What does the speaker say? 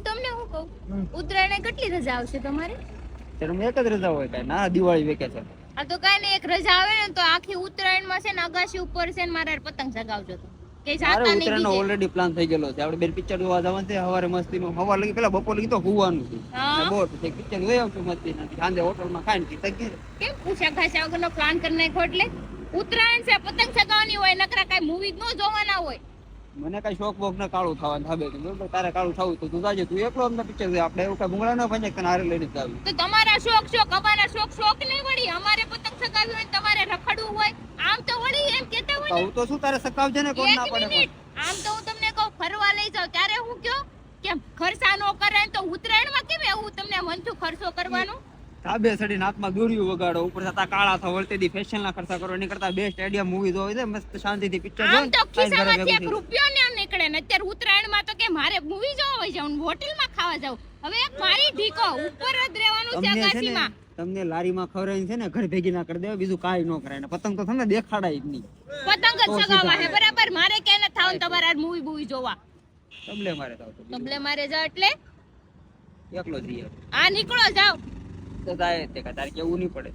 હું તમને શું કહું? ઉત્તરાયણ કેટલી રજા આવશે તમારે? ત્યારે એક જ રજા હોય કાંઈ. ના દિવાળી વેકેશન આ તો કાંઈ નહીં એક રજા આવે ને તો આખી ઉત્તરાયણમાં છે ને અગાશી ઉપર છે ને મારે પતંગ ચગાવજો તો. કે જાતા નહીં ઉત્તરાયણનો ઓલરેડી પ્લાન થઈ ગયેલો છે. આપણે બેન પિક્ચર જોવા જવાનું છે મસ્તીમાં. સવાર લગી પેલા બપોર લગી તો હોવાનું છે. હા. બોટ પિક્ચર જોઈ આવશું મસ્તી સાંજે હોટલમાં ખાઈને પીતા ગીર કેમ? પૂછ્યા ખાસા વગરનો પ્લાન કરી નાખ્યો એટલે ઉત્તરાયણ છે પતંગ ચગાવવાની હોય નકરા કાંઈ મૂવી ન જોવાના હોય. મને કઈ શોખ બોખ ને કાળું થવાનું થાબે બરોબર? તારે કાળું થવું તો તું જાજે તું એકલો અમને પિક્ચર આપણે એવું કઈ ભૂંગળા ના ભાઈ તને હારે લઈને જાવ. તો તમારા શોખ શોખ અમારા શોખ શોખ નહીં વળી. અમારે પતંગ સકાવી હોય તમારે રખડવું હોય. આમ તો વળી એમ કહેતા હોય હું તો શું તારે સકાવજે ને? કોણ ના પડે આમ તો હું તમને કહું ફરવા લઈ જાઉં ત્યારે હું કયો? કે ખર્ચા નો કરે તો ઉત્તરાયણમાં કેમ એવું તમને મનથી ખર્ચો કરવાનો? ધાબે ચડીને હાથમાં દોર્યું વગાડો ઉપર થતા કાળા થા વળતે દી ફેશન ના ખર્ચા કરો એની કરતા બેસ્ટ સ્ટેડિયમ મૂવી જોવી છે મસ્ત શાંતિથી પિક્ચર આમ તો ખિસ્સામાંથી એક રૂપિયો ને નીકળે ને અત્યારે ઉત્તરાયણમાં તો કે મારે મૂવી જોવા હોય જાઉં હોટલમાં ખાવા જાઉં. હવે એક મારી ઢીકો ઉપર જ રહેવાનું છે ને અગાસીમાં તમને લારીમાં ખવડાવીને છે ને ઘર ભેગી ના કરી દેવા બીજું કાઈ ન કરાય. ને પતંગ તો તમને દેખાડાય જ નહીં. પતંગ જ ચગાવવા હે બરાબર? મારે કે ન થાવ તમારે મૂવી બૂવી જોવા. તબલે મારે થાવ. તબલે મારે જાવ એટલે? એકલો જઈએ. આ નીકળો જાવ તો જાય તે તારે કેવું નહીં પડે.